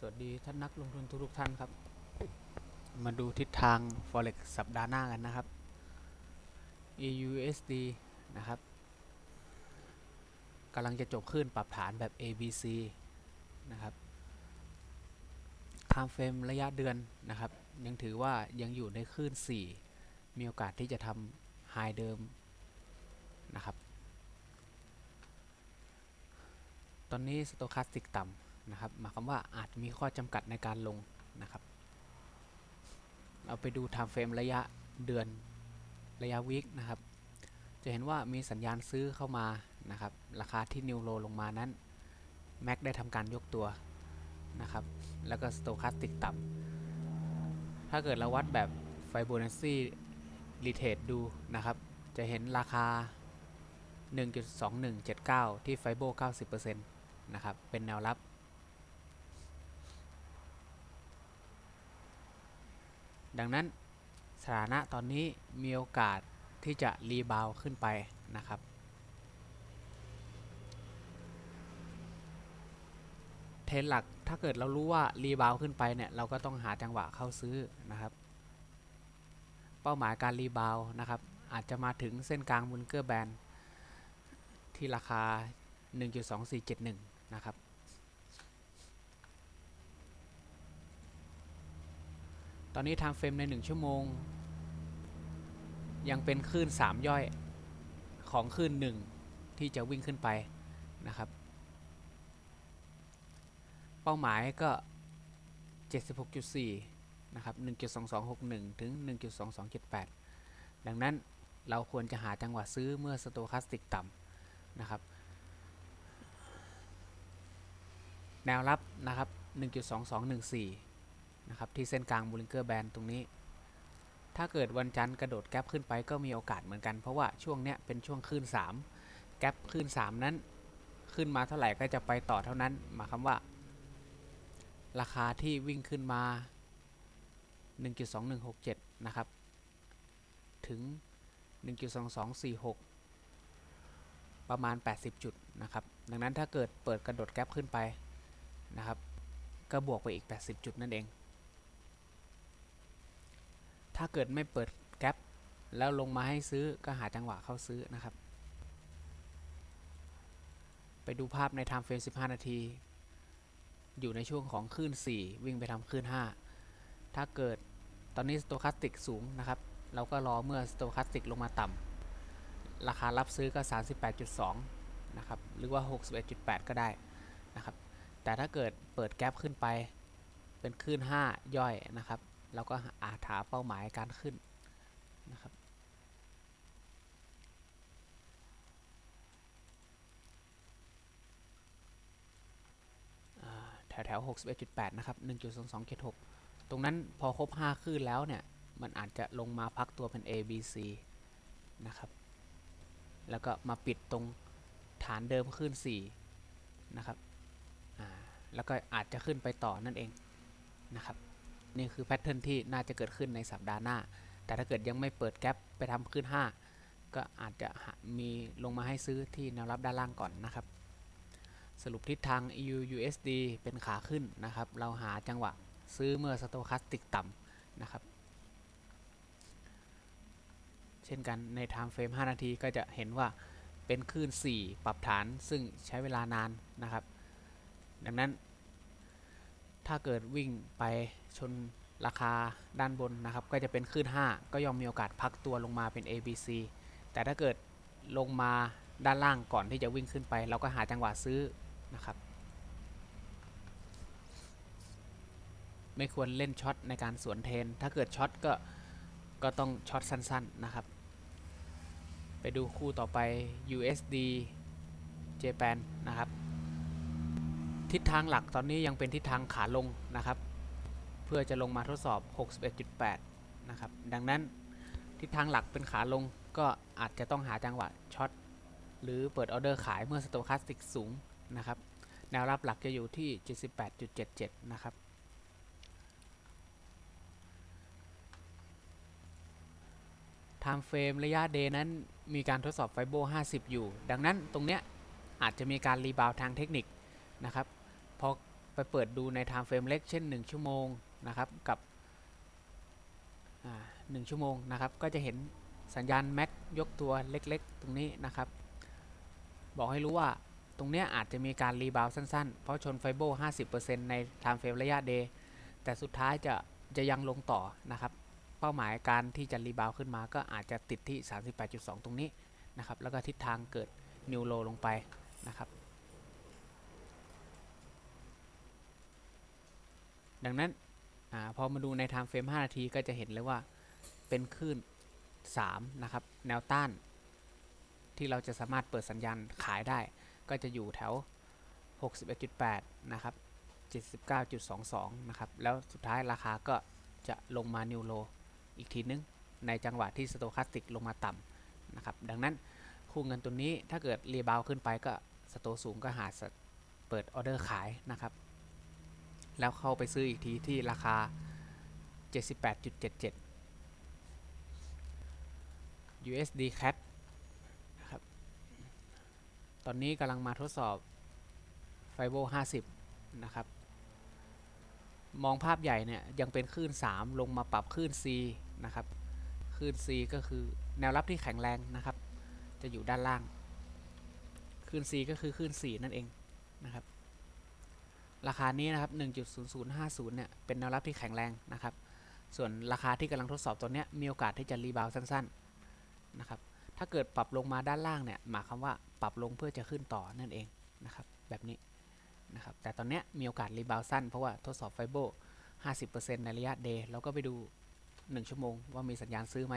สวัสดีท่านนักลงทุนทุกท่านครับ มาดูทิศทาง forex สัปดาห์หน้ากันนะครับ EUSD นะครับกำลังจะจบขึ้นปรับฐานแบบ ABC นะครับ time frame ระยะเดือนนะครับ ยังถือว่ายังอยู่ในคลื่น 4 มีโอกาสที่จะทำ high เดิมนะครับ ตอนนี้ stochastic ต่ำ นะครับหมายความว่าอาจมีข้อจำกัดในการลงนะครับ เราไปดู time frame ระยะเดือนระยะวีคนะครับ จะเห็นว่ามีสัญญาณซื้อเข้ามานะครับ ราคาที่นิวโรลงมานั้น MAC ได้ทำการยกตัวนะครับ แล้วก็ stochastic ต่ำถ้าเกิดเราวัดแบบ Fibonacci retest ดูนะครับ จะเห็นราคา 1.2179 ที่ Fibo 90%นะครับ เป็นแนวรับ ดังนั้นสถานะตอนนี้มีโอกาสที่จะรีบาวขึ้นไปนะครับเทรนหลักถ้าเกิดเรารู้ว่ารีบาวขึ้นไปเนี่ยเราก็ต้องหาจังหวะเข้าซื้อนะครับ เป้าหมายการรีบาวนะครับ อาจจะมาถึงเส้นกลางบุนเกอร์แบนที่ราคา 1.2471 นะครับ อนนี้ทางเฟรมใน 1 ชั่วโมง ยังเป็นคลื่น 3 ย่อยของคลื่น 1 ที่จะวิ่งขึ้นไปนะครับ เป้าหมายก็ 76.4 นะครับ 1.2261 ถึง 1.2278 ดังนั้นเราควรจะหาจังหวะซื้อเมื่อสโตคาสติกต่ำนะครับ แนวรับนะครับ 1.2214 นะครับที่เส้นกลางบูลิงเกอร์แบนตรงนี้ ถ้าเกิดวันจันทร์กระโดดแกลบขึ้นไปก็มีโอกาสเหมือนกัน เพราะว่าช่วงเนี้ยเป็นช่วงคลื่น3แกลบคลื่น3 นั้น ขึ้นมาเท่าไหร่ก็จะไปต่อเท่านั้นหมายความว่า ราคาที่วิ่งขึ้นมา 1.2167 นะครับ ถึง 1.2246 ประมาณ 80 จุดนะครับ ดังนั้นถ้าเกิดเปิดกระโดดแกลบขึ้นไปนะครับ ก็บวกไปอีก 80 จุดนั่นเอง ถ้าเกิดไม่เปิดแกลบแล้วลงมาให้ซื้อก็หาจังหวะเข้าซื้อนะครับ ไปดูภาพใน time frame 15 นาที อยู่ในช่วงของคลื่น 4 วิ่งไปทำคลื่น 5 ถ้าเกิดตอนนี้ stochastic สูงนะครับ เราก็รอเมื่อ stochastic ลงมาต่ำราคารับซื้อก็ 38.2 นะครับ หรือว่า 61.8 ก็ได้นะครับ แต่ถ้าเกิดเปิดแกลบขึ้นไปเป็นคลื่น 5 ย่อยนะครับ เราก็อาจหาเป้าหมายการขึ้นนะครับแถวแถว61.8 นะครับ 1.22.6 ตรงนั้นพอครบ5คลื่นแล้วเนี่ย มันอาจจะลงมาพักตัวเป็น A B C นะครับ แล้วก็มาปิดตรงฐานเดิมคลื่น4 นะครับ แล้วก็อาจจะขึ้นไปต่อนั่นเองนะครับ นี่คือแพทเทิร์นที่น่าจะเกิดขึ้นในสัปดาห์หน้า แต่ถ้าเกิดยังไม่เปิดแกลบไปทำขึ้น 5 ก็อาจจะมีลงมาให้ซื้อที่แนวรับด้านล่างก่อนนะครับ สรุปทิศทาง EU USD เป็นขาขึ้นนะครับ เราหาจังหวะซื้อเมื่อสโตคาสติกต่ำนะครับ เช่นกันใน time frame 5 นาทีก็จะเห็นว่าเป็นคลื่น 4 ปรับฐานซึ่งใช้เวลานานนะครับ ดังนั้น ถ้าเกิดวิ่งไปชนราคาด้านบนนะครับ ก็จะเป็นคลื่น5 ก็ย่อมมีโอกาสพักตัวลงมาเป็น ABC แต่ถ้าเกิดลงมาด้านล่างก่อนที่จะวิ่งขึ้นไป เราก็หาจังหวะซื้อนะครับ ไม่ควรเล่นช็อตในการสวนเทน ถ้าเกิดช็อตก็ก็ต้องช็อตสั้นๆนะครับ ไปดูคู่ต่อไป USD Japan นะครับ ทิศทางหลักตอนนี้ยังเป็นทิศทางขาลงนะครับ เพื่อจะลงมาทดสอบ 61.8 นะครับ ดังนั้นทิศทางหลักเป็นขาลงก็อาจจะต้องหาจังหวะช็อตหรือเปิดออเดอร์ขายเมื่อสโตคาสติกสูงนะครับ แนวรับหลักจะอยู่ที่ 78.77 นะครับ time frame ระยะ day นั้นมีการทดสอบไฟโบ 50 อยู่ ดังนั้นตรงเนี้ยอาจจะมีการรีบาวทางเทคนิคนะครับ พอไปเปิดดูใน time frame เล็กเช่น 1 ชั่วโมงนะครับกับอ่าหนึ่งชั่วโมงนะครับ ก็จะเห็นสัญญาณ MAC ยกตัวเล็กๆ ตรงนี้นะครับ บอกให้รู้ว่าตรงเนี้ยอาจจะมีการรีบาวสั้นๆ เพราะชนไฟโบ 50%ใน time frame ระยะ day แต่สุดท้ายจะจะยังลงต่อนะครับ เป้าหมายการที่จะรีบาวขึ้นมาก็อาจจะติดที่ 38.2 ตรงนี้นะครับ แล้วก็ทิศทางเกิดนิวโลลงไปนะครับ ดังนั้นอพอมาดูใน time frame 5 นาทีก็จะเห็นเลยว่าเป็นคลื่น 3 นะครับ แนวต้าน ที่เราจะสามารถเปิดสัญญาณขายได้ ก็จะอยู่แถว 61.8 นะครับ 79.22 นะครับ แล้วสุดท้ายราคาก็จะลงมานิวโลอีกทีนึง ในจังหวะที่สโตคาสติกลงมาต่ำนะครับ ดังนั้นคู่เงินตัวนี้ถ้าเกิดรีบาวขึ้นไปก็สโตสูงก็หาเปิดออเดอร์ขายนะครับ แล้วเข้าไปซื้ออีกทีที่ราคา 78.77 USD CAD นะครับ ตอนนี้กำลังมาทดสอบไฟโบ50 นะครับ มองภาพใหญ่เนี่ย ยังเป็นคลื่น 3 ลงมาปรับคลื่น C นะครับ คลื่น C ก็คือแนวรับที่แข็งแรงนะครับ จะอยู่ด้านล่าง คลื่น C ก็คือคลื่น 4 นั่นเองนะครับ ราคานี้นะครับ 1.0050 เนี่ย เป็นแนวรับที่แข็งแรงนะครับ ส่วนราคาที่กำลังทดสอบตัวเนี้ย มีโอกาสที่จะรีบาวสั้นๆ นะครับ ถ้าเกิดปรับลงมาด้านล่างเนี่ย หมายความว่าปรับลงเพื่อจะขึ้นต่อนั่นเองนะครับ แบบนี้นะครับ แต่ตอนเนี้ยมีโอกาสรีบาวสั้น เพราะว่าทดสอบไฟโบ50%ในระยะเดย์เราก็ไปดู 1 ชั่วโมงว่ามีสัญญาณซื้อไหม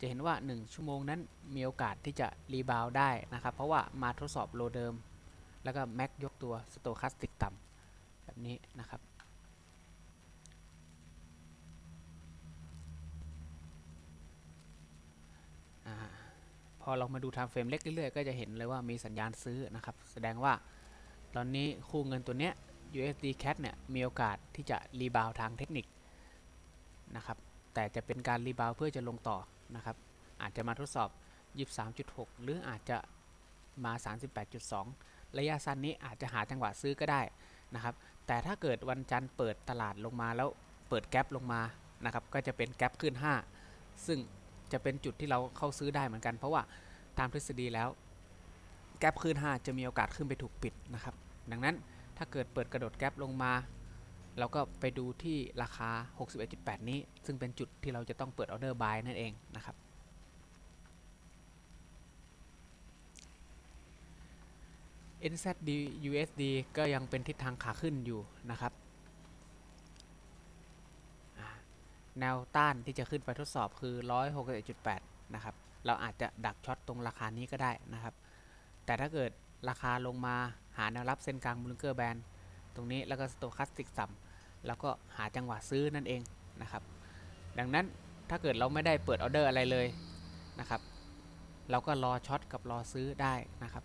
จะเห็นว่า 1 ชั่วโมงนั้นมีโอกาสที่จะรีบาวได้นะครับ เพราะว่ามาทดสอบโลเดิม แล้วก็แม็กยกตัวสโตคาสติกต่ำ นี้นะครับอพอเรามาดูไทม์เฟรมเล็กเรื่อยๆ ก็จะเห็นเลยว่ามีสัญญาณซื้อนะครับ แสดงว่าตอนนี้คู่เงินตัวเนี้ย USD CAD เนี่ยมีโอกาสที่จะรีบาวทางเทคนิคนะครับ แต่จะเป็นการรีบาวเพื่อจะลงต่อนะครับ อาจจะมาทดสอบ 23.6 หรืออาจจะมา 38.2 ระยะสั้นนี้อาจจะหาจังหวะซื้อก็ได้นะครับ แต่ถ้าเกิดวันจันทร์เปิดตลาดลงมาแล้วเปิดแกลบลงมานะครับก็จะเป็นแกลบขึ้น 5 ซึ่งจะเป็นจุดที่เราเข้าซื้อได้เหมือนกัน เพราะว่าตามทฤษฎีแล้วแกลบขึ้น 5 จะมีโอกาสขึ้นไปถูกปิดนะครับ ดังนั้นถ้าเกิดเปิดกระโดดแกลบลงมาเราก็ไปดูที่ราคา 61.8 นี้ ซึ่งเป็นจุดที่เราจะต้องเปิดออเดอร์บายนั่นเองนะครับ NZD USD ก็ยังเป็นทิศทางขาขึ้นอยู่นะครับ แนวต้านที่จะขึ้นไปทดสอบคือ 161.8 นะครับ เราอาจจะดักช็อตตรงราคานี้ก็ได้นะครับ แต่ถ้าเกิดราคาลงมาหาแนวรับเส้นกลางบลูเกอร์แบนตรงนี้แล้วก็สโตคัสติกต่ำแล้วก็หาจังหวะซื้อนั่นเองนะครับ ดังนั้นถ้าเกิดเราไม่ได้เปิดออเดอร์อะไรเลยนะครับ เราก็รอช็อตกับรอซื้อได้นะครับ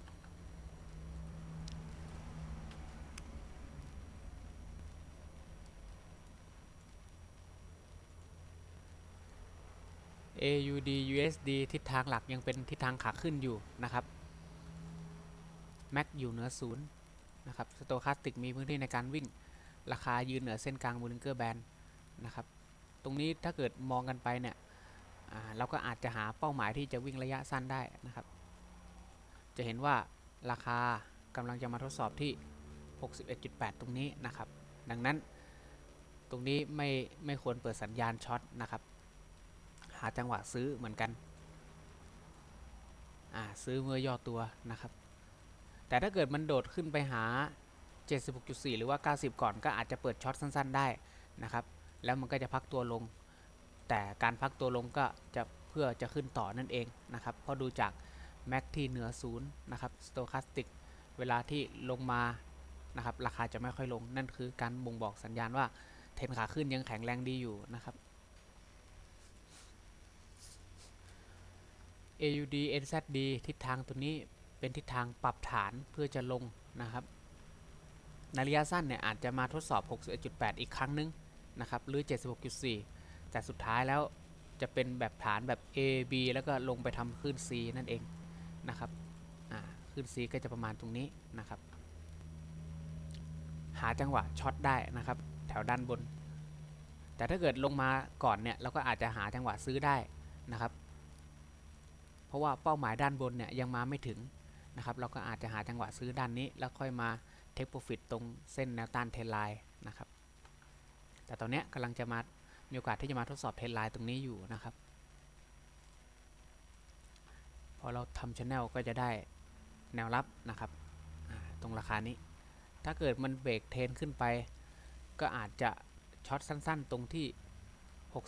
AUD USD ทิศทางหลักยังเป็นทิศทางขาขึ้นอยู่นะครับ MAC อยู่เหนือศูนย์นะครับสโตคาสติกมีพื้นที่ในการวิ่ง ราคายืนเหนือเส้นกลางบูลิงเกอร์แบนนะครับ ตรงนี้ถ้าเกิดมองกันไปเนี่ยเราก็อาจจะหาเป้าหมายที่จะวิ่งระยะสั้นได้นะครับ จะเห็นว่าราคากำลังจะมาทดสอบที่ 61.8 ตรงนี้นะครับ ดังนั้นตรงนี้ไม่ไม่ควรเปิดสัญญาณช็อตนะครับาจังหวะซื้อเหมือนกัน อ่าซื้อเมื่อย่อตัวนะครับ แต่ถ้าเกิดมันโดดขึ้นไปหา 76.4 หรือว่า 90 ก่อนก็อาจจะเปิดช็อตสั้น ๆ ได้นะครับ แล้วมันก็จะพักตัวลง แต่การพักตัวลงก็จะเพื่อจะขึ้นต่อนั่นเองนะครับเพราะดูจากแม็กที่เหนือศูนย์นะครับสโตคาสติกเวลาที่ลงมานะครับราคาจะไม่ค่อยลงนั่นคือการบ่งบอกสัญญาณว่าเทรนขาขึ้นยังแข็งแรงดีอยู่นะครับ AUD NZD ทิศทางตัวนี้เป็นทิศทางปรับฐานเพื่อจะลงนะครับในระยะสั้นเนี่ยอาจจะมาทดสอบ 61.8 อีกครั้งนึงนะครับหรือ 76.4 แต่สุดท้ายแล้วจะเป็นแบบฐานแบบ A B แล้วก็ลงไปทำคลื่น C นั่นเองนะครับอ่าคลื่น C ก็จะประมาณตรงนี้นะครับ หาจังหวะช็อตได้นะครับ แถวด้านบน แต่ถ้าเกิดลงมาก่อนเนี่ยเราก็อาจจะหาจังหวะซื้อได้นะครับ ราะว่าเป้าหมายด้านบนเนี่ยยังมาไม่ถึงนะครับเราก็อาจจะหาจังหวะซื้อด้านนี้ แล้วค่อยมาเทคโปรฟิตตรงเส้นแนวต้านเทรนไลน์นะครับแต่ตอนนี้กำลังจะมามีโอกาสที่จะมาทดสอบเทรนไลน์ตรงนี้อยู่นะครับพอเราทำชแนลก็จะได้แนวรับนะครับตรงราคานี้ ถ้าเกิดมันเบรกเทนขึ้นไป ก็อาจจะช็อตสั้นๆ ตรงที่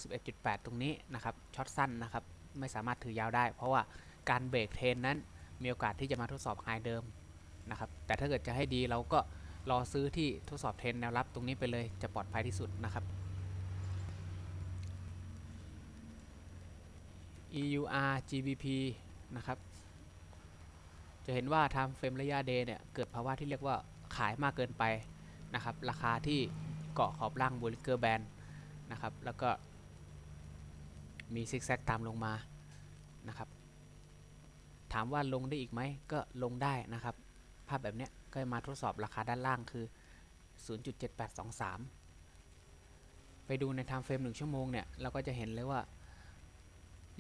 61.8 ตรงนี้นะครับช็อตสั้นนะครับ ไม่สามารถถือยาวได้ เพราะว่าการเบรกเทรนนั้นมีโอกาสที่จะมาทดสอบไฮเดิมนะครับแต่ถ้าเกิดจะให้ดีเราก็รอซื้อที่ทดสอบเทรนแนวรับตรงนี้ไปเลยจะปลอดภัยที่สุดนะครับ EUR GBP นะครับ จะเห็นว่า time frame ระยะ day เนี่ย เกิดภาวะที่เรียกว่าขายมากเกินไปนะครับ ราคาที่เกาะขอบล่าง Bollinger Band นะครับ แล้วก็ มีซิกแซกตามลงมานะครับ ถามว่าลงได้อีกไหมก็ลงได้นะครับ ภาพแบบเนี้ยก็มาทดสอบราคาด้านล่างคือ 0.7823 ไปดูใน time frame 1ชั่วโมงเนี่ย เราก็จะเห็นเลยว่า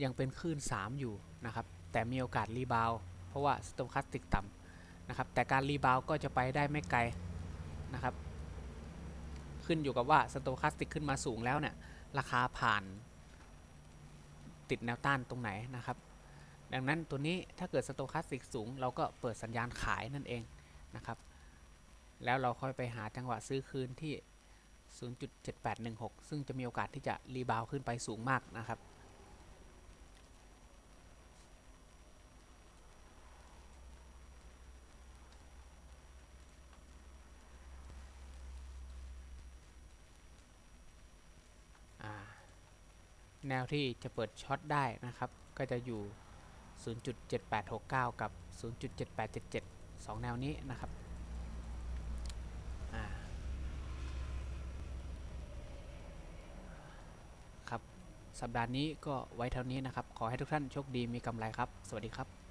ยังเป็นคลื่น 3 อยู่นะครับ แต่มีโอกาสรีบาวเพราะว่าสโตคัสติกต่ำนะครับ แต่การรีบาวก็จะไปได้ไม่ไกลนะครับ ขึ้นอยู่กับว่าสโตคัสติกขึ้นมาสูงแล้วเนี่ย ราคาผ่าน ติดแนวต้านตรงไหนนะครับ ดังนั้นตัวนี้ถ้าเกิดสโตคัสติกสูง เราก็เปิดสัญญาณขายนั่นเองนะครับ แล้วเราค่อยไปหาจังหวะซื้อคืนที่ 0.7816 ซึ่งจะมีโอกาสที่จะรีบาวขึ้นไปสูงมากนะครับ แนวที่จะเปิดช็อตได้นะครับ ก็จะอยู่ 0.7869 กับ 0.7877 2 แนวนี้นะครับครับ สัปดาห์นี้ก็ไว้เท่านี้นะครับ ขอให้ทุกท่านโชคดีมีกำไรครับ สวัสดีครับ